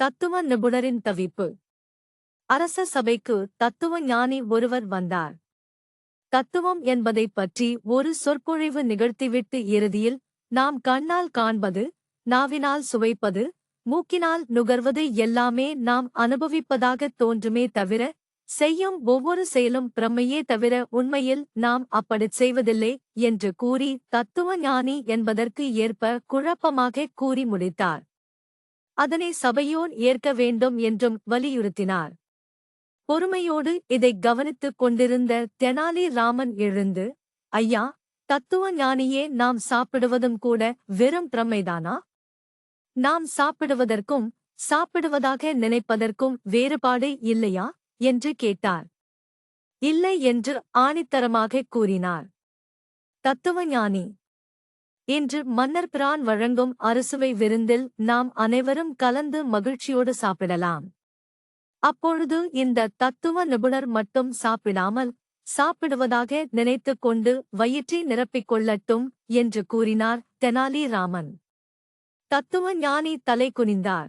தத்துவ நிபுணரின் தவிப்பு. அரச சபைக்கு தத்துவ ஞானி ஒருவர் வந்தார். தத்துவம் என்பதைப் பற்றி ஒரு சொற்பொழிவு நிகழ்த்திவிட்டு இறுதியில் நாம் கண்ணால் காண்பது நாவினால் சுவைப்பது மூக்கினால் நுகர்வது எல்லாமே நாம் அனுபவிப்பதாகத் தோன்றுமே தவிர செய்யும் ஒவ்வொரு செயலும் பிரமையே தவிர உண்மையில் நாம் அப்படிச் செய்வதில்லை என்று கூறி தத்துவ ஞானி என்பதற்கு ஏற்ப குழப்பமாக கூறி முடித்தார். அதனை சபையோன் ஏற்க வேண்டும் என்றும் வலியுறுத்தினார். பொறுமையோடு இதைக் கவனித்துக் கொண்டிருந்த தெனாலி ராமன் எழுந்து ஐயா தத்துவ ஞானியே நாம் சாப்பிடுவதும் கூட வெறும் பிரமைதானா நாம் சாப்பிடுவதற்கும் சாப்பிடுவதாக நினைப்பதற்கும் வேறுபாடு இல்லையா? என்று கேட்டார். இல்லை என்று ஆணித்தரமாகக் கூறினார். தத்துவஞானி இன்று மன்னர் பிரான் வழங்கும் அறுசுவை விருந்தில் நாம் அனைவரும் கலந்து மகிழ்ச்சியோடு சாப்பிடலாம். அப்பொழுது இந்த தத்துவ நிபுணர் மட்டும் சாப்பிடாமல் சாப்பிடுவதாக நினைத்துக் கொண்டு வயிற்றை நிரப்பிக் கொள்ளட்டும் என்று கூறினார் தெனாலி ராமன் தத்துவ ஞானி தலை குனிந்தார்.